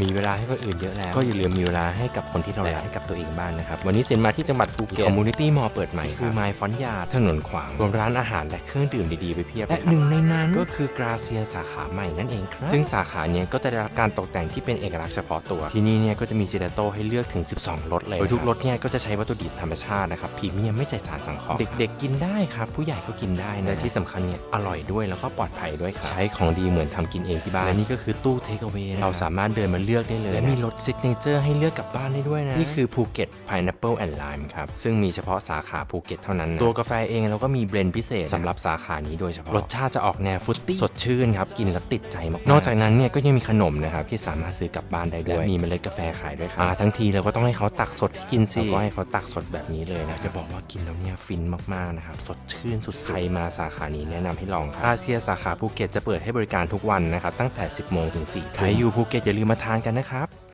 มีเวลาให้คนอื่นเยอะแล้ว ก็อย่าลืมมีเวลาให้กับคนที่เรารักให้กับตัวเองบ้างนะครับ วันนี้เซนมาที่จังหวัดภูเก็ตคอมมูนิตี้มอลเปิดใหม่คือไมฟอนยาถนนขวาง รวมร้านอาหารและเครื่องดื่มดีๆไปเพียบ และหนึ่งในนั้นก็คือกราเซียสาขาใหม่นั่นเองครับ ซึ่งสาขาเนี้ยก็จะได้รับการตกแต่งที่เป็นเอกลักษณ์เฉพาะตัว ที่นี่เนี่ยก็จะมีเซเลโตให้เลือกถึง 12รสเลย โดยทุกรสเนี่ยก็จะใช้วัตถุดิบธรรมชาตินะครับพรีเมียมไม่ใส่สารสังเคราะห์เด็กๆกินได้ครับผู้ใหญ่ก็กินได้นะและที่สำคัญเนี่ยอร่อยด้วยแล้วก็ปลอดภัยด้วยครับใช้ของดีเหมือนทำกินเองที่บ้านและนี่ก็คือตู้เทคเอาไว้เราสามารถเดินมาเลือกได้เลย และมีรสซิกเนเจอร์ให้เลือกกลับบ้านได้ด้วยนะ นี่คือภูเก็ต Pineapple and Lime ครับ ซึ่งมีเฉพาะสาขาภูเก็ตเท่านั้นนะตัวกาแฟเองเราก็มีเบรนด์พิเศษสำหรับสาขานี้โดยเฉพาะ รสชาติจะออกแนวฟรุตตี้สดชื่นครับ กินแล้วติดใจมากๆนอกจากนั้นเนี่ยก็ยังมีขนมนะครับที่สามารถซื้อกลับบ้านได้ด้วยและมีเมล็ดกาแฟขายด้วยครับมาทั้งทีเราก็ต้องให้เขาตักสดให้กินสิแล้วก็ให้เขาตักสดแบบนี้เลยนะจะบอกว่ากินแล้วเนี่ยฟินมากๆนะครับสดชื่นสุดๆใครมาสาขานี้แนะนำให้ลองครับอาเซียสาขาภูเก็ตจะเปิดให้บริการทุกวันนะครับตั้งแต่ 10โมงถึง4ใครอยู่ภูเก็ตอย่าลืมมาทานกันนะครับ